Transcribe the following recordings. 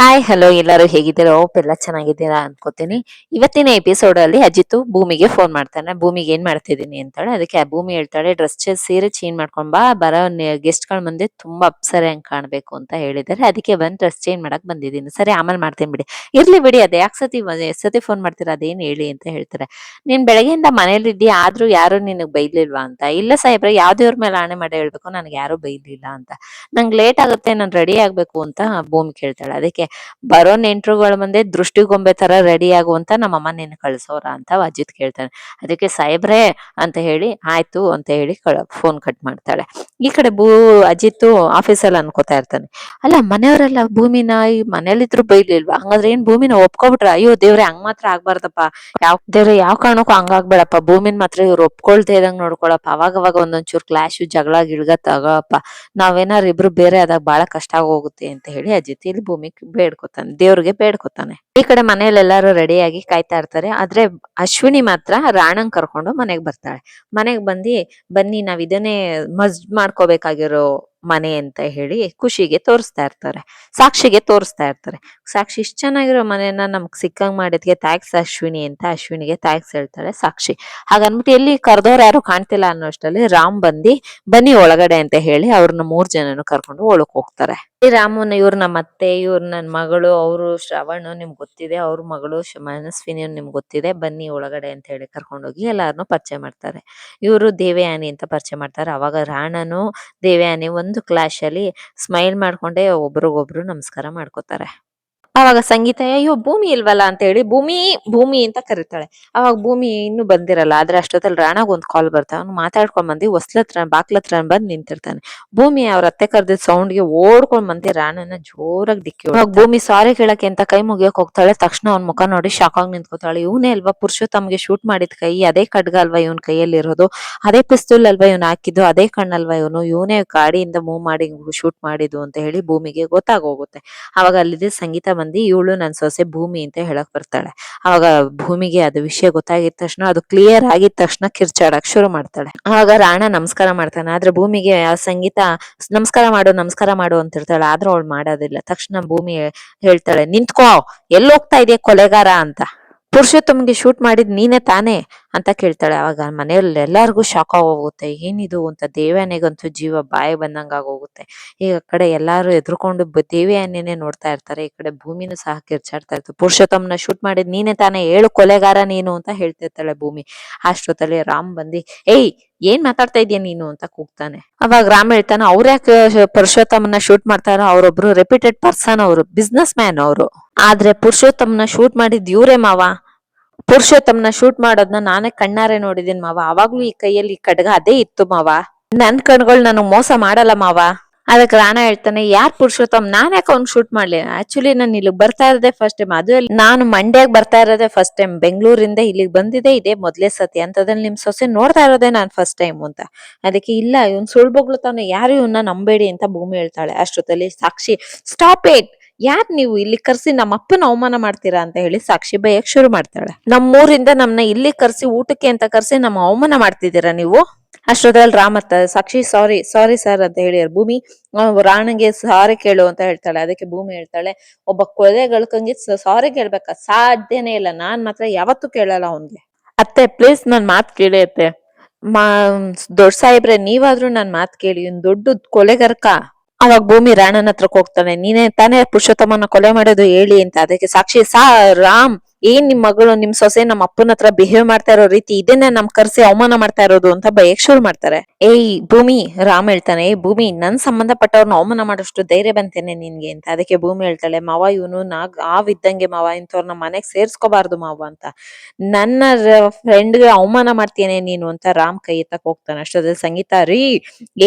Hi hello ಎಲ್ಲರೂ ಹೇಗಿದ್ದೀರಾ? ಓಪ್ ಎಲ್ಲ ಚೆನ್ನಾಗಿದ್ದೀರಾ ಅನ್ಕೋತೀನಿ. ಇವತ್ತಿನ ಎಪಿಸೋಡ್ ಅಲ್ಲಿ ಅಜಿತ್ ಭೂಮಿಗೆ ಫೋನ್ ಮಾಡ್ತಾನೆ. ಭೂಮಿಗೆ ಏನ್ ಮಾಡ್ತಿದೀನಿ ಅಂತಾಳೆ ಅದಕ್ಕೆ ಆ ಭೂಮಿ ಹೇಳ್ತಾಳೆ ಡ್ರೆಸ್ ಸೀರೆ ಚೇಂಜ್ ಮಾಡ್ಕೊಂಡ್ ಬಾ. ಬರೋ ಗೆಸ್ಟ್ಗಳ ಮುಂದೆ ತುಂಬಾ ಅಪ್ಸರೆ ಹಂಗ್ ಕಾಣ್ಬೇಕು ಅಂತ ಹೇಳಿದಾರೆ ಅದಕ್ಕೆ ಬಂದ್ ಡ್ರೆಸ್ ಚೇಂಜ್ ಮಾಡಕ್ ಬಂದಿದ್ದೀನಿ. ಸರಿ, ಆಮೇಲೆ ಮಾಡ್ತೀನಿ ಬಿಡಿ. ಇರ್ಲಿ ಬಿಡಿ, ಅದೇ ಯಾಕೆ ಸತಿ ಸತಿ ಫೋನ್ ಮಾಡ್ತೀರಾ? ಅದೇನ್ ಹೇಳಿ ಅಂತ ಹೇಳ್ತಾರೆ. ನೀನ್ ಬೆಳಗ್ಗೆಯಿಂದ ಮನೇಲಿ ಇದ್ದೀಯ ಆದ್ರೂ ಯಾರು ನಿನಗ್ ಬೈಲಿಲ್ವಾ ಅಂತ? ಇಲ್ಲ ಸಾಹೇಬ್ರೆ, ಯಾವ ದೇವ್ರ ಮೇಲೆ ಆಣೆ ಮಾಡಿ ಹೇಳ್ಬೇಕು? ನನ್ಗೆ ಯಾರು ಬೈಲಿಲ್ಲ ಅಂತ. ನಂಗೆ ಲೇಟ್ ಆಗುತ್ತೆ, ನಾನು ರೆಡಿ ಆಗ್ಬೇಕು ಅಂತ ಭೂಮಿ ಕೇಳ್ತಾಳೆ. ಅದಕ್ಕೆ ಬರೋ ನೆಂಟ್ರುಗಳ ಮುಂದೆ ದೃಷ್ಟಿಗೊಂಬೆ ತರ ರೆಡಿ ಆಗುವಂತ ನಮ್ಮಮ್ಮ ನಿನ್ನ ಕಳ್ಸೋರ ಅಂತ ಅಜಿತ್ ಕೇಳ್ತಾನೆ. ಅದಕ್ಕೆ ಸಾಹೇಬ್ರೆ ಅಂತ ಹೇಳಿ, ಆಯ್ತು ಅಂತ ಹೇಳಿ ಫೋನ್ ಕಟ್ ಮಾಡ್ತಾಳೆ. ಈ ಕಡೆ ಭೂ ಅಜಿತ್ ಆಫೀಸಲ್ಲಿ ಅನ್ಕೋತಾ ಇರ್ತಾನೆ. ಅಲ್ಲ, ಮನೆಯವರೆಲ್ಲ ಭೂಮಿನ ಈ ಮನೇಲಿದ್ರು ಬೈಲಿಲ್ವಾ? ಹಂಗಾದ್ರೆ ಏನ್ ಭೂಮಿನ ಒಪ್ಕೊಬಿಟ್ರ? ಅಯ್ಯೋ, ದೇವ್ರೆ, ಹಂಗ್ ಮಾತ್ರ ಆಗ್ಬಾರ್ದಪ್ಪ. ಯಾವ, ದೇವ್ರೆ, ಯಾವ ಕಾರಣಕ್ಕೂ ಹಂಗಾಗ್ಬೇಡಪ್ಪ ಭೂಮಿನ ಮಾತ್ರ ಇವ್ರು ಒಪ್ಕೊಳ್ತಾ ಇದಂಗ್ ನೋಡ್ಕೊಳಪ್ಪ. ಅವಾಗ ಅವಾಗ ಒಂದೊಂಚೂರು ಕ್ಲಾಶ್ ಜಗಳ, ಗಿಳ್ಗ ತಗೋಪ್ಪ. ನಾವೇನಾರು ಇಬ್ರು ಬೇರೆ ಆದಾಗ ಬಹಳ ಕಷ್ಟ ಆಗೋಗುತ್ತೆ ಅಂತ ಹೇಳಿ ಅಜಿತ್, ಇಲ್ಲಿ ಭೂಮಿ ಬೇಡ್ಕೊತಾನೆ, ದೇವ್ರಿಗೆ ಬೇಡ್ಕೊತಾನೆ. ಈ ಕಡೆ ಮನೇಲಿ ಎಲ್ಲಾರು ರೆಡಿಯಾಗಿ ಕಾಯ್ತಾ ಇರ್ತಾರೆ. ಆದ್ರೆ ಅಶ್ವಿನಿ ಮಾತ್ರ ರಾಣಂಗ್ ಕರ್ಕೊಂಡು ಮನೆಗ್ ಬರ್ತಾಳೆ. ಮನೆಗ್ ಬಂದಿ, ಬನ್ನಿ, ನಾವ್ ಇದನ್ನೇ ಮಜ್ ಮಾಡ್ಕೋಬೇಕಾಗಿರೋ ಮನೆ ಅಂತ ಹೇಳಿ ಖುಷಿಗೆ ತೋರಿಸ್ತಾ ಇರ್ತಾರೆ, ಸಾಕ್ಷಿಗೆ ತೋರಿಸ್ತಾ ಇರ್ತಾರೆ. ಸಾಕ್ಷಿ ಇಷ್ಟು ಚೆನ್ನಾಗಿರೋ ಮನೆಯನ್ನ ನಮ್ಗೆ ಸಿಕ್ಕಂಗ್ ಮಾಡಿದ್ಗೆ ಥ್ಯಾಂಕ್ಸ್ ಅಶ್ವಿನಿ ಅಂತ ಅಶ್ವಿನಿಗೆ ತ್ಯಾಕ್ಸ್ ಹೇಳ್ತಾಳೆ ಸಾಕ್ಷಿ. ಹಾಗನ್ಬಿಟ್ಟು ಎಲ್ಲಿ ಕರೆದವ್ರು ಯಾರು ಕಾಣ್ತಿಲ್ಲ ಅನ್ನೋಷ್ಟರಲ್ಲಿ ರಾಮ್ ಬಂದಿ, ಬನ್ನಿ ಒಳಗಡೆ ಅಂತ ಹೇಳಿ ಅವ್ರನ್ನ ಮೂರ್ ಜನನು ಕರ್ಕೊಂಡು ಒಳಕ್ ಹೋಗ್ತಾರೆ. ರಾಮನ ಇವ್ರ ನಮ್ಮ ಅತ್ತೆ, ಇವ್ರ ನನ್ ಮಗಳು, ಅವರು ಶ್ರವಣ್ ನಿಮ್ಗೆ ಗೊತ್ತಿದೆ, ಅವ್ರ ಮಗಳು ಮನಸ್ವಿನಿ ನಿಮ್ಗೆ ಗೊತ್ತಿದೆ, ಬನ್ನಿ ಒಳಗಡೆ ಅಂತ ಹೇಳಿ ಕರ್ಕೊಂಡೋಗಿ ಎಲ್ಲಾರನು ಪರಿಚಯ ಮಾಡ್ತಾರೆ. ಇವರು ದೇವಯಾನಿ ಅಂತ ಪರಿಚಯ ಮಾಡ್ತಾರೆ, ಅವಾಗ ರಾಣನು ದೇವಯಾನಿ ಒಂದು ಕ್ಲಾಶ್ ಅಲ್ಲಿ ಸ್ಮೈಲ್ ಮಾಡ್ಕೊಂಡೆ ಒಬ್ರಿಗೊಬ್ರು ನಮಸ್ಕಾರ ಮಾಡ್ಕೋತಾರೆ. ಅವಾಗ ಸಂಗೀತ, ಅಯ್ಯೋ, ಭೂಮಿ ಇಲ್ವಲ್ಲ ಅಂತ ಹೇಳಿ ಭೂಮಿ ಭೂಮಿ ಅಂತ ಕರೀತಾಳೆ. ಅವಾಗ ಭೂಮಿ ಇನ್ನು ಬಂದಿರಲ್ಲ, ಆದ್ರೆ ಅಷ್ಟೊತ್ತಲ್ಲಿ ರಾಣಾಗ್ ಒಂದ್ ಕಾಲ್ ಬರ್ತಾ, ಅವ್ನು ಮಾತಾಡ್ಕೊಂಡ್ ಬಂದು ಹೊಸ್ಲತ್ರ ಬಾಕ್ಲತ್ರ ಬಂದ್ ನಿಂತಿರ್ತಾನೆ. ಭೂಮಿ ಅವ್ರ ಅತ್ತೆ ಕರ್ದಿದ್ ಸೌಂಡ್ಗೆ ಓಡ್ಕೊಂಡ್ ಬಂದಿ, ರಾಣನ ಜೋರಾಗಿ ದಿಕ್ಕಿ ಅವಾಗ ಭೂಮಿ ಸಾರಿ ಕೇಳಕ್ಕೆ ಅಂತ ಕೈ ಮುಗಿಯಕ್ ಹೋಗ್ತಾಳೆ. ತಕ್ಷಣ ಅವ್ನ ಮುಖ ನೋಡಿ ಶಾಕ್ ಆಗಿ ನಿಂತ್ಕೋತಾಳೆ. ಇವನೇ ಅಲ್ವಾ? ಪುರುಷೋತ್ತಮ್ಗೆ ಶೂಟ್ ಮಾಡಿದ ಕೈ, ಅದೇ ಖಡ್ಗ ಅಲ್ವಾ ಇವನ್ ಕೈಯಲ್ಲಿ ಇರೋದು? ಅದೇ ಪಿಸ್ತೂಲ್ ಅಲ್ವಾ ಇವನ್ ಹಾಕಿದ್ದು? ಅದೇ ಕಣ್ಣಲ್ವಾ ಇವನು? ಇವನೇ ಗಾಡಿಯಿಂದ ಮೂವ್ ಮಾಡಿ ಶೂಟ್ ಮಾಡಿದ್ದು? ಅಂತ ಹೇಳಿ ಭೂಮಿಗೆ ಗೊತ್ತಾಗೋಗುತ್ತೆ ಅವಾಗ ಅಲ್ಲಿದ್ದ ಸಂಗೀತ ಬಂದಿ ಇವಳು ನನ್ ಸೊಸೆ ಭೂಮಿ ಅಂತ ಹೇಳಕ್ ಬರ್ತಾಳೆ. ಅವಾಗ ಭೂಮಿಗೆ ಅದು ವಿಷಯ ಗೊತ್ತಾಗಿದ ತಕ್ಷಣ ಅದು ಕ್ಲಿಯರ್ ಆಗಿದ ತಕ್ಷಣ ಕಿರ್ಚಾಡಕ್ ಶುರು ಮಾಡ್ತಾಳೆ. ಅವಾಗ ರಾಣ ನಮಸ್ಕಾರ ಮಾಡ್ತಾನೆ. ಆದ್ರೆ ಭೂಮಿಗೆ ಆ ಸಂಗೀತ, ನಮಸ್ಕಾರ ಮಾಡು ನಮಸ್ಕಾರ ಮಾಡು ಅಂತ ಇರ್ತಾಳೆ ಆದ್ರೂ ಅವಳು ಮಾಡೋದಿಲ್ಲ. ತಕ್ಷಣ ಭೂಮಿ ಹೇಳ್ತಾಳೆ, ನಿಂತ್ಕೋ, ಎಲ್ಲೋಗ್ತಾ ಇದೆಯಾ ಕೊಲೆಗಾರ ಅಂತ. ಪುರುಷೋತ್ತಮ್ಗೆ ಶೂಟ್ ಮಾಡಿದ್ ನೀನೇ ತಾನೇ? ಅಂತ ಕೇಳ್ತಾಳೆ. ಅವಾಗ ಮನೆಯಲ್ಲಿ ಎಲ್ಲಾರ್ಗು ಶಾಕ್ ಆಗೋಗುತ್ತೆ. ಏನಿದು ಅಂತ ದೇವ್ಯಾನಿಗಂತೂ ಜೀವ ಬಾಯಿ ಬಂದಂಗ ಆಗೋಗುತ್ತೆ. ಈಗ ಆ ಕಡೆ ಎಲ್ಲಾರು ಎದ್ರುಕೊಂಡು ದೇವ್ಯಾನಿನೇ ನೋಡ್ತಾ ಇರ್ತಾರೆ. ಈ ಕಡೆ ಭೂಮಿನೂ ಸಹ ಕಿರ್ಚಾಡ್ತಾ ಇರ್ತಾರೆ ಪುರುಷೋತ್ತಮ್ನ ಶೂಟ್ ಮಾಡಿದ್ ನೀನೇ ತಾನೇ? ಏಳು ಕೊಲೆಗಾರ ನೀನು ಅಂತ ಹೇಳ್ತಿರ್ತಾಳೆ ಭೂಮಿ. ಅಷ್ಟೊತ್ತಲ್ಲಿ ರಾಮ್ ಬಂದಿ, ಏಯ್ ಏನ್ ಮಾತಾಡ್ತಾ ಇದೀಯ ನೀನು ಅಂತ ಕೂಗ್ತಾನೆ. ಅವಾಗ ರಾಮ್ ಹೇಳ್ತಾನೆ, ಅವ್ರ ಯಾಕೆ ಪುರುಷೋತ್ತಮನ ಶೂಟ್ ಮಾಡ್ತಾರೋ, ಅವ್ರೊಬ್ರು ರೆಪ್ಯೂಟೆಡ್ ಪರ್ಸನ್ ಅವರು ಬಿಸ್ನೆಸ್ ಮ್ಯಾನ್ ಅವರು. ಆದ್ರೆ ಪುರುಷೋತ್ತಮನ ಶೂಟ್ ಮಾಡಿದ್ ಇವ್ರೇ ಮಾವ. ಪುರುಷೋತ್ತಮನ ಶೂಟ್ ಮಾಡೋದ್ನ ನಾನೇ ಕಣ್ಣಾರೆ ನೋಡಿದೀನಿ ಮಾವ. ಅವಾಗ್ಲೂ ಈ ಕೈಯಲ್ಲಿ ಈ ಕಡ್ಗ ಅದೇ ಇತ್ತು ಮಾವ. ನನ್ ಕಣ್ಗಳು ನನಗ್ ಮೋಸ ಮಾಡಲ್ಲ ಮಾವ. ಅದಕ್ಕೆ ರಾಣ ಹೇಳ್ತಾನೆ, ಯಾರ್ ಪುರುಷೋತ್ತಮ್? ನಾನ್ ಯಾಕೆ ಅವ್ನ್ ಶೂಟ್ ಮಾಡ್ಲಿ? ಆಕ್ಚುಲಿ ನಾನು ಇಲ್ಲಿಗೆ ಬರ್ತಾ ಇರೋದೇ ಫಸ್ಟ್ ಟೈಮ್ ಅದು ನಾನು ಮಂಡ್ಯಾಗ ಬರ್ತಾ ಇರೋದೇ ಫಸ್ಟ್ ಟೈಮ್ ಬೆಂಗಳೂರಿಂದ ಇಲ್ಲಿಗೆ ಬಂದಿದೆ ಇದೇ ಮೊದ್ಲೇ ಸತಿ. ಅಂತದ್ರಲ್ಲಿ ನಿಮ್ಮ ಸೊಸೆ ನೋಡ್ತಾ ಇರೋದೇ ನಾನ್ ಫಸ್ಟ್ ಟೈಮ್ ಅಂತ. ಅದಕ್ಕೆ ಇಲ್ಲ, ಇವ್ನ್ ಸುಳ್ಳು ಬೊಗ್ಳುತ್ತಾನೆ ಯಾರು ಇವನ್ನ ನಂಬೇಡಿ ಅಂತ ಭೂಮಿ ಹೇಳ್ತಾಳೆ. ಅಷ್ಟೊತ್ತಲ್ಲಿ ಸಾಕ್ಷಿ ಸ್ಟಾಪ್ ಇಟ್ ಯಾರ್ ನೀವು? ಇಲ್ಲಿ ಕರ್ಸಿ ನಮ್ಮ ಅಪ್ಪನ ಅವಮಾನ ಮಾಡ್ತೀರಾ? ಅಂತ ಹೇಳಿ ಸಾಕ್ಷಿ ಬೈಯಕ್ ಶುರು ಮಾಡ್ತಾಳೆ. ನಮ್ಮೂರಿಂದ ನಮ್ಮನ್ನ ಇಲ್ಲಿ ಕರ್ಸಿ ಊಟಕ್ಕೆ ಅಂತ ಕರ್ಸಿ ನಮ್ಮ ಅವಮಾನ ಮಾಡ್ತಿದ್ದೀರಾ ನೀವು? ಅಷ್ಟೊತ್ತಲ್ಲಿ ರಾಮತ್ತ ಸಾಕ್ಷಿ ಸಾರಿ ಸಾರಿ ಸರ್ ಅಂತ ಹೇಳಿ ಭೂಮಿ ರಾಣಂಗೆ ರಾಣಗೆ ಸಾರಿ ಕೇಳು ಅಂತ ಹೇಳ್ತಾಳೆ. ಅದಕ್ಕೆ ಭೂಮಿ ಹೇಳ್ತಾಳೆ, ಒಬ್ಬ ಕೊಲೆಗಳ್ಕಂಗೆ ಸಾರಿ ಕೇಳ್ಬೇಕಾ? ಸಾಧ್ಯನೇ ಇಲ್ಲ. ನಾನ್ ಮಾತ್ರ ಯಾವತ್ತೂ ಕೇಳಲ್ಲ ಅವನ್ಗೆ. ಅತ್ತೆ ಪ್ಲೀಸ್ ನನ್ ಮಾತ್ ಕೇಳಿ ಅತ್ತೆ. ಮಾ, ದೊಡ್ಡ ಸಾಹೇಬ್ರೆ, ನೀವಾದ್ರೂ ನನ್ ಮಾತ್ ಕೇಳಿ. ಇನ್ ದೊಡ್ಡ ಕೊಲೆಗರ್ಕ. ಅವಾಗ ಭೂಮಿ ರಾಣನ ಹತ್ರಕ್ಕೆ ಹೋಗ್ತಾನೆ. ನೀನೇ ತಾನೇ ಪುರುಷೋತ್ತಮನ ಕೊಲೆ ಮಾಡೋದು ಹೇಳಿ ಅಂತ. ಅದಕ್ಕೆ ಸಾಕ್ಷಿ, ಸಾ, ರಾಮ್ ಏನ್ ನಿಮ್ ಮಗಳು, ನಿಮ್ ಸೊಸೆ ನಮ್ಮ ಅಪ್ಪನ ಹತ್ರ ಬಿಹೇವ್ ಮಾಡ್ತಾ ಇರೋ ರೀತಿ ಇದನ್ನೇ ನಮ್ ಕರ್ಸಿ ಅವಮಾನ ಮಾಡ್ತಾ ಇರೋದು ಅಂತ ಬಯಕ್ ಶುರು ಮಾಡ್ತಾರೆ. ಏಯ್ ಭೂಮಿ, ರಾಮ್ ಹೇಳ್ತಾನೆ ಏ ಭೂಮಿ, ನನ್ ಸಂಬಂಧಪಟ್ಟವ್ರನ್ನ ಅವಮಾನ ಮಾಡೋಷ್ಟು ಧೈರ್ಯ ಬಂತೇನೆ ನಿನ್ಗೆ ಅಂತ. ಅದಕ್ಕೆ ಭೂಮಿ ಹೇಳ್ತಾಳೆ, ಮಾವ, ಇವನು ನಾಗ್ ಆವಿದ್ದಂಗೆ ಮಾವ ಇಂಥವ್ರನ್ನ ಮನೆಗ್ ಸೇರ್ಸ್ಕೋಬಾರ್ದು ಮಾವ ಅಂತ. ನನ್ನ ಫ್ರೆಂಡ್ಗೆ ಅವಮಾನ ಮಾಡ್ತೇನೆ ನೀನು ಅಂತ ರಾಮ್ ಕೈ ಎತ್ತಕ್ ಹೋಗ್ತಾನೆ. ಅಷ್ಟೊತ್ತಲ್ಲಿ ಸಂಗೀತ, ರೀ,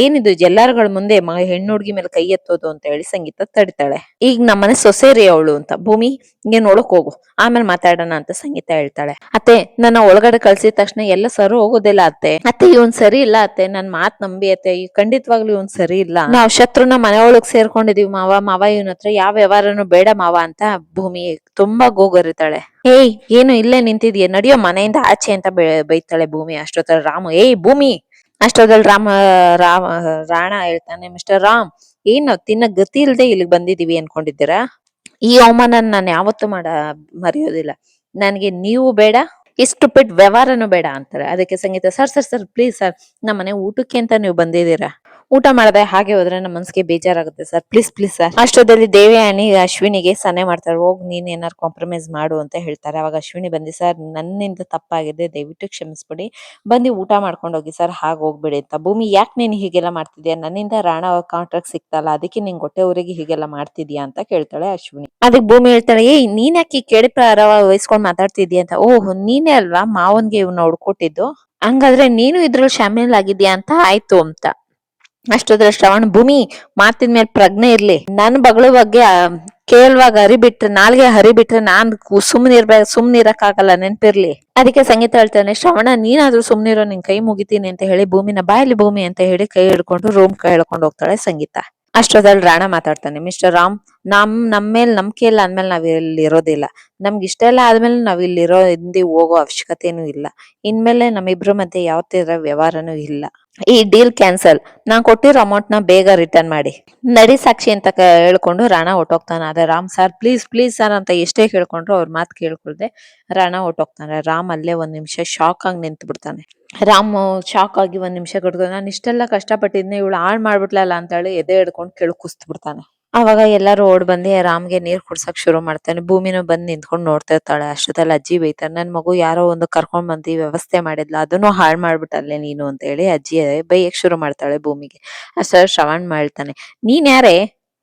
ಏನಿದು ಎಲ್ಲಾರ್ಗಳ ಮುಂದೆ ಹೆಣ್ಣು ಹುಡುಗಿ ಮೇಲೆ ಕೈ ಎತ್ತೋದು ಅಂತ ಹೇಳಿ ಸಂಗೀತ ತಡಿತಾಳೆ. ಈಗ ನಮ್ಮನೆ ಸೊಸೆ ರೀ ಅವಳು ಅಂತ. ಭೂಮಿ, ಹಿಂಗೆ ನೋಡಕ್ ಹೋಗು. ಆಮೇಲೆ ಮಾತಾಡೋಣ ಅಂತ ಸಂಗೀತ ಹೇಳ್ತಾಳೆ. ಅತ್ತೆ, ನನ್ನ ಒಳಗಡೆ ಕಳ್ಸಿದ ತಕ್ಷಣ ಎಲ್ಲ ಸರಿ ಹೋಗೋದಿಲ್ಲ ಅತ್ತೆ. ಅತ್ತೆ, ಇವನ್ ಸರಿ ಇಲ್ಲ ಅತ್ತೆ. ನನ್ ಮಾತ್ ನಂಬಿ ಅತ್ತೆ. ಈ ಖಂಡಿತವಾಗ್ಲೂ ಇವನ್ ಸರಿ ಇಲ್ಲ. ನಾವ್ ಶತ್ರುನ ಮನೆ ಒಳಗ್ ಸೇರ್ಕೊಂಡಿದೀವಿ ಮಾವ. ಮಾವ ಇವನ್ ಹತ್ರ ಯಾವ ವ್ಯವಹಾರನು ಬೇಡ ಮಾವ ಅಂತ ಭೂಮಿ ತುಂಬಾ ಗೋಗರಿತಾಳೆ. ಏಯ್, ಏನು ಇಲ್ಲೇ ನಿಂತಿದ್ಯಾ? ನಡಿಯೋ ಮನೆಯಿಂದ ಆಚೆ ಅಂತ ಬೈತಾಳೆ ಭೂಮಿ. ಅಷ್ಟೊತ್ತರ ರಾಮು, ಏಯ್, ಭೂಮಿ! ಅಷ್ಟೊತ್ತಲ್ಲಿ ರಾಮ ರಾಮ, ರಾಣ ಹೇಳ್ತಾನೆ, ಮಿಸ್ಟರ್ ರಾಮ್, ಏನು ತಿನ್ನ ಗತಿ ಇಲ್ದೆ ಇಲ್ಲಿಗೆ ಬಂದಿದೀವಿ ಅನ್ಕೊಂಡಿದ್ದೀರಾ? ಈ ಅವಮಾನ ನಾನು ಯಾವತ್ತೂ ಮಾಡ, ಮರೆಯೋದಿಲ್ಲ. ನನಗೆ ನೀವು ಬೇಡ, ಇಷ್ಟು ಪಿಟ್ ವ್ಯವಹಾರನೂ ಬೇಡ ಅಂತಾರೆ. ಅದಕ್ಕೆ Sangeeta, sir sir sir please sir, ನಮ್ಮನೆ ಊಟಕ್ಕೆ ಅಂತ ನೀವು ಬಂದಿದ್ದೀರಾ? ಊಟ ಮಾಡದೆ ಹಾಗೆ ಹೋದ್ರೆ ನಮ್ಮ ಮನ್ಸಿಗೆ ಬೇಜಾರಾಗುತ್ತೆ ಸರ್. ಪ್ಲೀಸ್ ಪ್ಲೀಸ್ ಸರ್ ಅಷ್ಟೊತ್ತಲ್ಲಿ ದೇವಯಾನಿ ಅಶ್ವಿನಿಗೆ ಸನ್ನೆ ಮಾಡ್ತಾರೆ. ಹೋಗ್ ನೀನ್ ಏನಾರು ಕಾಂಪ್ರಮೈಸ್ ಮಾಡು ಅಂತ ಹೇಳ್ತಾರೆ. ಅವಾಗ ಅಶ್ವಿನಿ ಬಂದಿ, ಸರ್, ನನ್ನಿಂದ ತಪ್ಪಾಗಿದೆ. ದಯವಿಟ್ಟು ಕ್ಷಮಿಸ್ಬಿಡಿ. ಬಂದು ಊಟ ಮಾಡ್ಕೊಂಡು ಹೋಗಿ ಸರ್. ಹಾಗೆ ಹೋಗ್ಬೇಡಿ ಅಂತ. ಭೂಮಿ, ಯಾಕೆ ನೀನು ಹೀಗೆಲ್ಲ ಮಾಡ್ತಿದ್ಯಾ? ನನ್ನಿಂದ ರಾಣ ಕಾಂಟ್ರಾಕ್ಟ್ ಸಿಕ್ತಲ್ಲ. ಅದಕ್ಕೆ ನಿಂಗೆ ಹೊಟ್ಟೆ ಊರಿಗೆ ಹೀಗೆಲ್ಲ ಮಾಡ್ತಿದ್ಯಾ ಅಂತ ಕೇಳ್ತಾಳೆ ಅಶ್ವಿನಿ. ಅದಕ್ಕೆ ಭೂಮಿ ಹೇಳ್ತಾಳೆ ಏ ನೀನ್ ಯಾಕೆ ಕೇಳಿ ಪ್ರಾರವ ವಹಿಸ್ಕೊಂಡ್ ಮಾತಾಡ್ತಿದ್ಯಾ ಅಂತ? ಓಹ್, ನೀನೇ ಅಲ್ವಾ ಮಾವನ್ಗೆ ಇವ್ನ ಹುಡ್ಕೊಟ್ಟಿದ್ದು? ಹಂಗಾದ್ರೆ ನೀನು ಇದ್ರಲ್ಲಿ ಶಾಮಿಲ್ ಆಗಿದ್ಯಾ ಅಂತ ಆಯ್ತು ಅಂತ. ಅಷ್ಟೊದ್ರ ಶ್ರವಣ ಭೂಮಿ ಮಾತಿನ ಮೇಲೆ ಪ್ರಜ್ಞೆ ಇರ್ಲಿ. ನನ್ ಬಗಳ ಬಗ್ಗೆ ಕೇಳುವಾಗ ಹರಿಬಿಟ್ರೆ ನಾಲ್ಗೆ ಹರಿಬಿಟ್ರೆ ನಾನ್ ಸುಮ್ನೆ ಇರ್ಬೇಕು ಸುಮ್ನೆ ಇರಕ್ಕಾಗಲ್ಲ, ನೆನ್ಪಿರ್ಲಿ. ಅದಕ್ಕೆ ಸಂಗೀತ ಹೇಳ್ತಾನೆ, ಶ್ರವಣ, ನೀನಾದ್ರೂ ಸುಮ್ನಿರೋ ನಿನ್ ಕೈ ಮುಗಿತೀನಿ ಅಂತ ಹೇಳಿ, ಭೂಮಿನ ಬಾಯಲ್ಲಿ ಭೂಮಿ ಅಂತ ಹೇಳಿ ಕೈ ಹಿಡ್ಕೊಂಡು, ರೂಮ್ ಕೈ ಹಿಡ್ಕೊಂಡು ಹೋಗ್ತಾಳೆ ಸಂಗೀತ. ಅಷ್ಟೊದಲ್ಲಿ ರಾಣ ಮಾತಾಡ್ತಾನೆ, ಮಿಸ್ಟರ್ ರಾಮ್, ನಮ್ ನಮ್ ಮೇಲ್ ನಂಬಿಕೆ ಇಲ್ಲ ಅಂದ್ಮೇಲೆ ನಾವ್ ಇಲ್ಲಿ ಇರೋದಿಲ್ಲ. ನಮ್ಗೆ ಇಷ್ಟ ಎಲ್ಲ ಆದ್ಮೇಲೆ ನಾವ್ ಇಲ್ಲಿ ಇರೋ ಹಿಂದೆ ಹೋಗೋ ಅವಶ್ಯಕತೆನೂ ಇಲ್ಲ. ಇನ್ಮೇಲೆ ನಮ್ಮಿಬ್ರ ಮಧ್ಯೆ ಯಾವ ತರ ವ್ಯವಹಾರನೂ ಇಲ್ಲ. ಈ ಡೀಲ್ ಕ್ಯಾನ್ಸಲ್. ನಾನ್ ಕೊಟ್ಟಿರೋ ಅಮೌಂಟ್ನ ಬೇಗ ರಿಟರ್ನ್ ಮಾಡಿ. ನಡಿ ಸಾಕ್ಷಿ ಅಂತ ಹೇಳ್ಕೊಂಡು ರಾಣ ಹೊಟ್ಟೋಗ್ತಾನೆ ಅದೇ Ram sir please please sir ಅಂತ ಎಷ್ಟೇ ಕೇಳ್ಕೊಂಡ್ರು ಅವ್ರ ಮಾತು ಕೇಳ್ಕೊಳ್ದೆ. ರಾಣ ಹೊಟ್ಟೋಗ್ತಾನೆ ರಾಮ್ ಅಲ್ಲೇ ಒಂದು ನಿಮಿಷ ಶಾಕ್ ಆಗಿ ನಿಂತು ಬಿಡ್ತಾನೆ. ರಾಮ್ ಶಾಕ್ ಆಗಿ ಒಂದು ನಿಮಿಷ ಕಟ್ಕೊಂಡು ನಾನು ಇಷ್ಟೆಲ್ಲ ಕಷ್ಟಪಟ್ಟಿದ್ನೆ, ಇವಳು ಹಾಳು ಮಾಡ್ಬಿಟ್ಲಲ್ಲ ಅಂತ ಹೇಳಿ ಎದೆ ಹಿಡ್ಕೊಂಡು ಕೆಳಕುಸ್ತು ಕುಸ್ತ್ ಬಿಡ್ತಾನೆ. ಅವಾಗ ಎಲ್ಲರೂ ಓಡ್ ಬಂದಿ ರಾಮ್ಗೆ ನೀರ್ ಕುಡ್ಸಕ್ ಶುರು ಮಾಡ್ತಾನೆ. ಭೂಮಿನೂ ಬಂದ್ ನಿಂತ್ಕೊಂಡ್ ನೋಡ್ತಾ ಇರ್ತಾಳೆ. ಅಷ್ಟೊತ್ತಲ್ಲಿ ಅಜ್ಜಿ ಬೈತಾರೆ ನನ್ ಮಗು ಯಾರೋ ಒಂದು ಕರ್ಕೊಂಡ್ ಬಂದಿ ವ್ಯವಸ್ಥೆ ಮಾಡಿದ್ಲ, ಅದನ್ನು ಹಾಳ್ ಮಾಡ್ಬಿಟ್ಟಲ್ಲೇ ನೀನು? ಅಂತ ಹೇಳಿ ಅಜ್ಜಿ ಬೈಯಕ್ ಶುರು ಮಾಡ್ತಾಳೆ ಭೂಮಿಗೆ. ಅಷ್ಟ ಶ್ರವಣ್ ಮಾಡ್ತಾನೆ, ನೀನ್ ಯಾರೇ?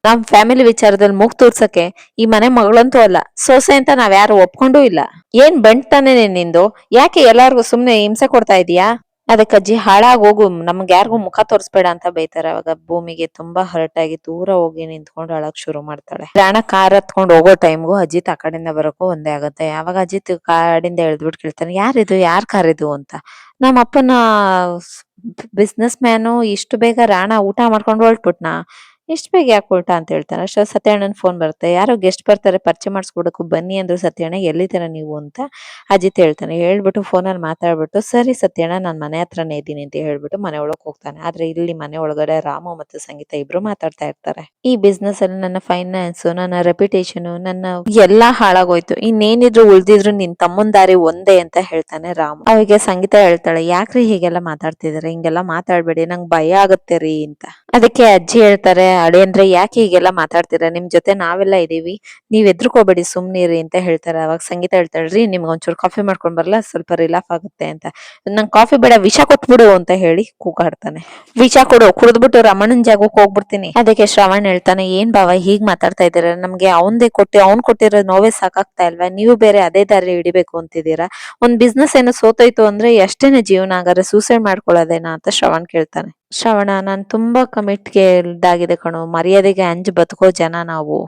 ನಮ್ ಫ್ಯಾಮಿಲಿ ವಿಚಾರದಲ್ಲಿ ಮೂಗ್ ತೋರ್ಸಕ್ಕೆ? ಈ ಮನೆ ಮಗಳಂತೂ ಅಲ್ಲ, ಸೊಸೆ ಅಂತ ನಾವ್ ಯಾರು ಒಪ್ಕೊಂಡೂ ಇಲ್ಲ. ಏನ್ ಬಂಟ್ತಾನೆ ನಿಂದು? ಯಾಕೆ ಎಲ್ಲಾರ್ಗು ಸುಮ್ನೆ ಹಿಂಸೆ ಕೊಡ್ತಾ ಇದೀಯಾ? ಅದಕ್ಕೆ ಅಜ್ಜಿ ಹಾಳಾಗಿ ಹೋಗು, ನಮ್ಗೆ ಯಾರಿಗೂ ಮುಖ ತೋರಿಸ್ಬೇಡ ಅಂತ ಬೈತಾರೆ. ಅವಾಗ ಭೂಮಿಗೆ ತುಂಬಾ ಹರ್ಟ್ ಆಗಿ ದೂರ ಹೋಗಿ ನಿಂತ್ಕೊಂಡು ಅಳಕ್ ಶುರು ಮಾಡ್ತಾಳೆ. ರಾಣ ಕಾರ್ ಹತ್ಕೊಂಡು ಹೋಗೋ ಟೈಮ್ಗೂ ಅಜಿತ್ ಆ ಕಡೆಯಿಂದ ಬರೋಕು ಒಂದೇ ಆಗುತ್ತೆ. ಯಾವಾಗ ಅಜಿತ್ ಕಾಡಿಂದ ಎಳ್ದ್ಬಿಟ್ಟು ಕೇಳ್ತಾನೆ ಯಾರಿದು ಯಾರ್ ಕಾರ್ ಇದು? ಅಂತ. ನಮ್ಮ ಅಪ್ಪನ ಬಿಸ್ನೆಸ್ ಮ್ಯಾನು ಇಷ್ಟು ಬೇಗ ರಾಣ ಊಟ ಮಾಡ್ಕೊಂಡು ಹೊರಟ್ಬಿಟ್ನಾ? ಇಷ್ಟು ಬೇಗ ಯಾಕೆ ಉಲ್ಟಾ ಅಂತ ಹೇಳ್ತಾರೆ? ಅಷ್ಟು ಸತ್ಯಣ್ಣನ ಫೋನ್ ಬರುತ್ತೆ. ಯಾರೋ ಗೆಸ್ಟ್ ಬರ್ತಾರೆ, ಪರಿಚಯ ಮಾಡಿಸ್ಕೊಡಕ್ಕೂ ಬನ್ನಿ ಅಂದ್ರು ಸತ್ಯಣ್ಣ ಎಲ್ಲಿದ್ದೀರ ನೀವು ಅಂತ ಅಜಿತ್ ಹೇಳ್ತಾನೆ. ಹೇಳ್ಬಿಟ್ಟು ಫೋನಲ್ಲಿ ಮಾತಾಡ್ಬಿಟ್ಟು, ಸರಿ ಸತ್ಯಣ್ಣ, ನಾನು ಮನೆ ಹತ್ರನೇ ಇದ್ದೀನಿ ಅಂತ ಹೇಳ್ಬಿಟ್ಟು ಮನೆ ಒಳಗೆ ಹೋಗ್ತಾನೆ. ಆದ್ರೆ ಇಲ್ಲಿ ಮನೆ ಒಳಗಡೆ ರಾಮು ಮತ್ತು ಸಂಗೀತ ಇಬ್ರು ಮಾತಾಡ್ತಾ ಇರ್ತಾರೆ. ಈ ಬಿಸ್ನೆಸ್ ಅಲ್ಲಿ ನನ್ನ ಫೈನಾನ್ಸ್ ನನ್ನ ರೆಪ್ಯುಟೇಷನ್ ನನ್ನ ಎಲ್ಲಾ ಹಾಳಾಗೋಯ್ತು. ಇನ್ನೇನಿದ್ರು ಉಳ್ದಿದ್ರು ನಿನ್ ತಮ್ಮನ್ ದಾರಿ ಒಂದೇ ಅಂತ ಹೇಳ್ತಾನೆ ರಾಮು. ಅವಾಗ ಸಂಗೀತ ಹೇಳ್ತಾಳೆ, ಯಾಕ್ರಿ ಹೀಗೆಲ್ಲ ಮಾತಾಡ್ತಿದಾರೆ? ಹಿಂಗೆಲ್ಲ ಮಾತಾಡ್ಬೇಡಿ, ನಂಗೆ ಭಯ ಆಗುತ್ತೆ ರೀ ಅಂತ. ಅದಕ್ಕೆ ಅಜ್ಜಿ ಹೇಳ್ತಾರೆ ಅಳಿಯಂದ್ರೆ ಯಾಕೆ ಹೀಗೆಲ್ಲ ಮಾತಾಡ್ತೀರಾ? ನಿಮ್ ಜೊತೆ ನಾವೆಲ್ಲ ಇದೀವಿ ನೀವ್ ಎದ್ರುಕೋಬೇಡಿ ಸುಮ್ನಿರಿ ಅಂತ ಹೇಳ್ತಾರೆ. ಅವಾಗ ಸಂಗೀತ ಹೇಳ್ತಾಳ್ರಿ ನಿಮ್ಗೆ ಒಂಚೂರು ಕಾಫಿ ಮಾಡ್ಕೊಂಡ್ ಬರಲ್ಲ ಸ್ವಲ್ಪ ರಿಲಾಫ್ ಆಗುತ್ತೆ ಅಂತ. ನಂಗೆ ಕಾಫಿ ಬೇಡ, ವಿಷ ಕೊಟ್ಬಿಡು ಅಂತ ಹೇಳಿ ಕೂಗಾಡ್ತಾನೆ. ವಿಷ ಕೊಡು, ಕುಡಿದ್ಬಿಟ್ಟು ರಮಣನ್ ಜಾಗಕ್ಕೆ ಹೋಗ್ಬಿಡ್ತೀನಿ. ಅದಕ್ಕೆ ಶ್ರವಣ್ ಹೇಳ್ತಾನೆ, ಏನ್ ಬಾವ ಹೀಗ್ ಮಾತಾಡ್ತಾ ಇದ್ದೀರಾ? ನಮ್ಗೆ ಅವಂದೇ ಕೊಟ್ಟು, ಅವ್ನ್ ಕೊಟ್ಟಿರೋ ನೋವೇ ಸಾಕಾಗ್ತಾ ಇಲ್ವಾ? ನೀವು ಬೇರೆ ಅದೇ ದಾರಿ ಹಿಡಿಬೇಕು ಅಂತಿದ್ದೀರಾ? ಒಂದ್ ಬಿಸ್ನೆಸ್ ಏನೋ ಸೋತೋಯ್ತು ಅಂದ್ರೆ ಎಷ್ಟೇನೆ ಜೀವನ ಆಗಾರೆ ಸೂಸೈಡ್ ಮಾಡ್ಕೊಳ್ಳೋದೇನಾ ಅಂತ ಶ್ರವಣ್ ಕೇಳ್ತಾನೆ. ಶ್ರವಣ, ನಾನು ತುಂಬಾ ಕಮಿಟ್ಗೆ ಇದಾಗಿದೆ ಕಣೋ. ಮರ್ಯಾದೆಗೆ ಅಂಜು ಬದುಕೋ ಜನ ನಾವು.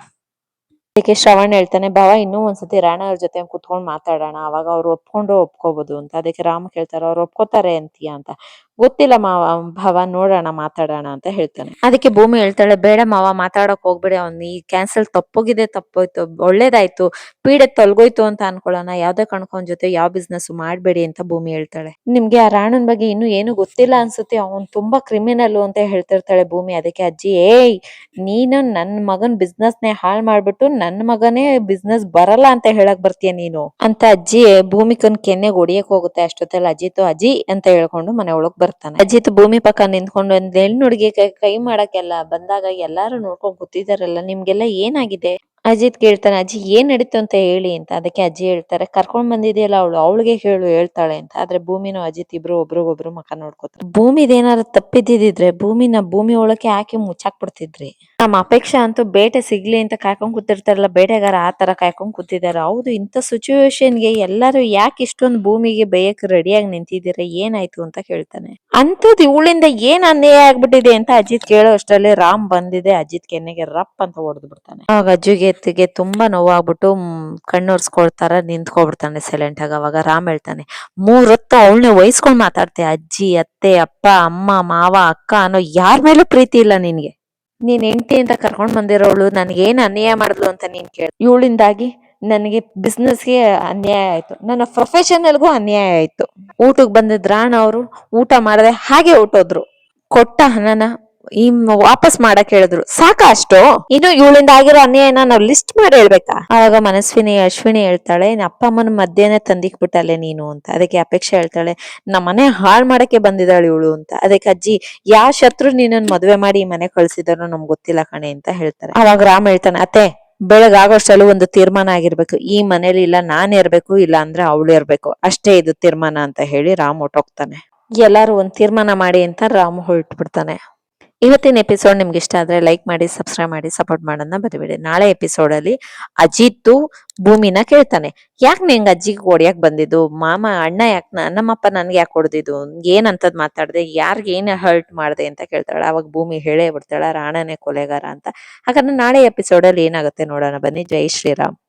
ಅದಕ್ಕೆ ಶ್ರವಣ್ ಹೇಳ್ತಾನೆ ಭಾವ ಇನ್ನೂ ಒಂದ್ಸತಿ ರಾಣ ಅವ್ರ ಜೊತೆ ಕುತ್ಕೊಂಡು ಮಾತಾಡೋಣ. ಅವಾಗ ಅವ್ರು ಒಪ್ಕೊಂಡು ಒಪ್ಕೋಬಹುದು ಅಂತ. ಅದಕ್ಕೆ ರಾಮ ಕೇಳ್ತಾರೆ, ಅವ್ರು ಒಪ್ಕೋತಾರೆ ಅಂತೀಯ? ಅಂತ. ಗೊತ್ತಿಲ್ಲ ಮಾವ ಭಾವ ನೋಡೋಣ ಮಾತಾಡೋಣ ಅಂತ ಹೇಳ್ತಾನೆ. ಅದಕ್ಕೆ ಭೂಮಿ ಹೇಳ್ತಾಳೆ ಬೇಡ ಮಾವ ಮಾತಾಡಕ್ ಹೋಗ್ಬೇಡಿ ಅವ್ನ್ ಈ ಕ್ಯಾನ್ಸಲ್ ತಪ್ಪೋಗಿದೆ ತಪ್ಪೋಯ್ತು ಒಳ್ಳೇದಾಯ್ತು ಪೀಡೆ ತೊಲ್ಗೋಯ್ತು ಅಂತ ಅನ್ಕೊಳ್ಳೋಣ ಯಾವ್ದೇ ಕಣ್ಕೊಂಡ್ ಜೊತೆ ಯಾವ ಬಿಸ್ನೆಸ್ ಮಾಡ್ಬೇಡಿ ಅಂತ ಭೂಮಿ ಹೇಳ್ತಾಳೆ. ನಿಮ್ಗೆ ಆ ರಾಣನ್ ಬಗ್ಗೆ ಇನ್ನು ಏನು ಗೊತ್ತಿಲ್ಲ ಅನ್ಸುತ್ತೆ ಅವ್ನ್ ತುಂಬಾ ಕ್ರಿಮಿನಲ್ ಅಂತ ಹೇಳ್ತಿರ್ತಾಳೆ ಭೂಮಿ ಅದಕ್ಕೆ ಅಜ್ಜಿ ಏಯ್ ನೀನು ನನ್ ಮಗನ್ ಬಿಸ್ನೆಸ್ ನೇ ಹಾಳ್ ಮಾಡ್ಬಿಟ್ಟು ನನ್ ಮಗನೇ ಬಿಸ್ನೆಸ್ ಬರಲ್ಲ ಅಂತ ಹೇಳಕ್ ಬರ್ತೀಯ ನೀನು? ಅಂತ ಅಜ್ಜಿ ಭೂಮಿಕನ್ ಕೆನ್ನೆಗ್ ಹೊಡಿಯಕ್ ಹೋಗುತ್ತೆ ಅಷ್ಟೊತ್ತಲ್ಲಿ ಅಜಿತ್ ಅಜ್ಜಿ ಅಂತ ಹೇಳ್ಕೊಂಡು ಮನೆ ಒಳಗ್ ಬರ್ತಾನೆ. ಅಜಿತ್ ಭೂಮಿ ಪಕ್ಕ ನಿಂತ್ಕೊಂಡು ಒಂದ್ ಹೆಣ್ಣು ಹುಡುಗಿ ಕೈ ಕೈ ಮಾಡಕ್ಕೆಲ್ಲ ಬಂದಾಗ ಎಲ್ಲಾರು ನೋಡ್ಕೊಂಡ್ ಕೂತಿದಾರಲ್ಲ, ನಿಮ್ಗೆಲ್ಲ ಏನಾಗಿದೆ? ಅಜಿತ್ ಕೇಳ್ತಾನೆ, ಅಜ್ಜಿ, ಏನ್ ನಡೀತು ಅಂತ ಹೇಳಿ ಅಂತ. ಅದಕ್ಕೆ ಅಜ್ಜಿ ಹೇಳ್ತಾರೆ, ಕರ್ಕೊಂಡ್ ಬಂದಿದೆಯಲ್ಲ, ಅವಳು, ಅವಳಿಗೆ ಹೇಳು, ಹೇಳ್ತಾಳೆ ಅಂತ. ಆದ್ರೆ ಭೂಮಿನೂ ಅಜಿತ್ ಇಬ್ರು ಒಬ್ರಿಗೊಬ್ರು ಮಕ ನೋಡ್ಕೋತಾರೆ. ಭೂಮಿದೇನಾದ್ರು ತಪ್ಪಿದ್ದಿದ್ರೆ ಭೂಮಿನ ಭೂಮಿ ಒಳಕ್ಕೆ ಹಾಕಿ ಮುಚ್ಚಾಕ್ ಬಿಡ್ತಿದ್ರಿ ನಮ್ಮ ಅಪೇಕ್ಷೆ ಅಂತೂ ಬೇಟೆ ಸಿಗ್ಲಿ ಅಂತ ಕಾಯ್ಕೊಂಡ್ ಕೂತಿರ್ತಾರಲ್ಲ, ಬೇಟೆಗಾರ ಆ ತರ ಕಾಯ್ಕೊಂಡ್ ಕೂತಿದ್ದಾರೆ. ಹೌದು, ಇಂಥ ಸಿಚುವೇಶನ್ಗೆ ಎಲ್ಲರೂ ಯಾಕೆ ಇಷ್ಟೊಂದು ಭೂಮಿಗೆ ಬೇಯಕ್ ರೆಡಿಯಾಗಿ ನಿಂತಿದ್ದೀರಾ? ಏನಾಯ್ತು ಅಂತ ಕೇಳ್ತಾನೆ. ಅಂತದ್ ಇವಳಿಂದ ಏನ್ ಅನ್ಯಾಯ ಆಗ್ಬಿಟ್ಟಿದೆ ಅಂತ ಅಜಿತ್ ಕೇಳೋ ಅಷ್ಟರಲ್ಲಿ ರಾಮ್ ಬಂದಿದೆ, ಅಜಿತ್ ಕೆನ್ನೆಗೆ ರಪ್ ಅಂತ ಹೊಡೆದು ಬಿಡ್ತಾನೆ. ಅವಾಗ ಅಜ್ಜುಗೆ ತುಂಬಾ ನೋವಾಗ್ಬಿಟ್ಟು ಕಣ್ಣೊರ್ಸ್ಕೊಳ್ತಾರ, ನಿಂತ್ಕೊಬಿಡ್ತಾನೆ ಸೈಲೆಂಟ್ ಆಗಿ. ಅವಾಗ ರಾಮ್ ಹೇಳ್ತಾನೆ, ಮೂರ್ ಹೊತ್ತು ಅವಳನ್ನೇ ವಹಿಸ್ಕೊಂಡ್ ಮಾತಾಡ್ತೆ, ಅಜ್ಜಿ, ಅತ್ತೆ, ಅಪ್ಪ, ಅಮ್ಮ, ಮಾವ, ಅಕ್ಕ ಅನ್ನೋ ಯಾರ ಮೇಲೂ ಪ್ರೀತಿ ಇಲ್ಲ ನಿನ್ಗೆ. ನೀನ್ ಹೆಂಡತಿ ಅಂತ ಕರ್ಕೊಂಡ್ ಬಂದಿರೋಳು ನನ್ಗೆ ಏನ್ ಅನ್ಯಾಯ ಮಾಡಿದ್ಲು ಅಂತ ನೀನ್ ಕೇಳ? ಇವಳಿಂದಾಗಿ ನನಗೆ ಬಿಸ್ನೆಸ್ಗೆ ಅನ್ಯಾಯ ಆಯ್ತು. ನನ್ನ ಪ್ರೊಫೆಷನಲ್ಗೂ ಅನ್ಯಾಯ ಆಯ್ತು. ಊಟಕ್ಕೆ ಬಂದಿದ್ರಾಣ ಅವರು ಊಟ ಮಾಡದೆ ಹಾಗೆ ಊಟೋದ್ರು. ಕೊಟ್ಟ ಹಣನ ಈ ವಾಪಸ್ ಮಾಡಕ್ ಹೇಳಿದ್ರು. ಸಾಕಾ ಅಷ್ಟು? ಇನ್ನು ಇವಳಿಂದ ಆಗಿರೋ ಅನ್ಯಾಯನ ನಾವ್ ಲಿಸ್ಟ್ ಮಾಡಿ ಹೇಳ್ಬೇಕಾ? ಅವಾಗ ಮನಸ್ವಿನಿ, ಅಶ್ವಿನಿ ಹೇಳ್ತಾಳೆ "ನಿನ್ ಅಪ್ಪ ಅಮ್ಮನ ತಂದಿಕ್ ಬಿಟ್ಟಾಲೆ ನೀನು ಅಂತ. ಅದಕ್ಕೆ ಅಪೇಕ್ಷೆ ಹೇಳ್ತಾಳೆ, ನಮ್ಮ ಮನೆ ಹಾಳ್ ಮಾಡಕ್ಕೆ ಬಂದಿದ್ದಾಳೆ ಇವಳು ಅಂತ. ಅದಕ್ಕೆ ಅಜ್ಜಿ, ಯಾ ಶತ್ರು ನೀನನ್ ಮದ್ವೆ ಮಾಡಿ ಈ ಮನೆ ಕಳ್ಸಿದಾರೋ ನಮ್ಗೆ ಗೊತ್ತಿಲ್ಲ ಕಣೆ ಅಂತ ಹೇಳ್ತಾರೆ. ಅವಾಗ ರಾಮ್ ಹೇಳ್ತಾನೆ, ಅತ್ತೆ, ಬೆಳಗಾಗೋಷ್ಟಲ್ಲೂ ಒಂದು ತೀರ್ಮಾನ ಆಗಿರ್ಬೇಕು. ಈ ಮನೇಲಿ ಇಲ್ಲ, ನಾನ್ ಇರ್ಬೇಕು ಇಲ್ಲ ಅಂದ್ರೆ ಅವಳು ಇರ್ಬೇಕು ಅಷ್ಟೇ ಇದು ತೀರ್ಮಾನ ಅಂತ ಹೇಳಿ ರಾಮ್ ಹೊಟ್ಟೋಗ್ತಾನೆ ಎಲ್ಲಾರು ಒಂದ್ ತೀರ್ಮಾನ ಮಾಡಿ ಅಂತ ರಾಮ್ ಹೊರಟು ಬಿಡ್ತಾನೆ ಇವತ್ತಿನ ಎಪಿಸೋಡ್ ನಿಮ್ಗೆ ಇಷ್ಟ ಆದ್ರೆ ಲೈಕ್ ಮಾಡಿ ಸಬ್ಸ್ಕ್ರೈಬ್ ಮಾಡಿ ಸಪೋರ್ಟ್ ಮಾಡೋದನ್ನ ಬರಿಬೇಡಿ ನಾಳೆ ಎಪಿಸೋಡ್ ಅಲ್ಲಿ ಅಜಿತ್ತು ಭೂಮಿನ ಕೇಳ್ತಾನೆ. ಯಾಕೆ ನಿಂಗೆ ಅಜ್ಜಿಗೆ ಓಡಿಯಾಕ್ ಬಂದಿದ್ದು? ಮಾಮ, ಅಣ್ಣ ಯಾಕೆ ನಮ್ಮಪ್ಪ ನನ್ಗೆ ಯಾಕೆ ಹೊಡೆದಿದ್ದು? ಏನಂತದ್ ಮಾತಾಡ್ದೆ? ಯಾರ್ಗೆ ಏನ್ ಹರ್ಟ್ ಮಾಡ್ದೆ ಅಂತ ಕೇಳ್ತಾಳೆ. ಅವಾಗ ಭೂಮಿ ಹೇಳೇ ಬಿಡ್ತಾಳೆ, ರಾಣನೇ ಕೊಲೆಗಾರ ಅಂತ. ಹಾಗಾದ್ರೆ ನಾಳೆ ಎಪಿಸೋಡ್ ಅಲ್ಲಿ ಏನಾಗುತ್ತೆ ನೋಡೋಣ. ಬನ್ನಿ, ಜೈ ಶ್ರೀರಾಮ್.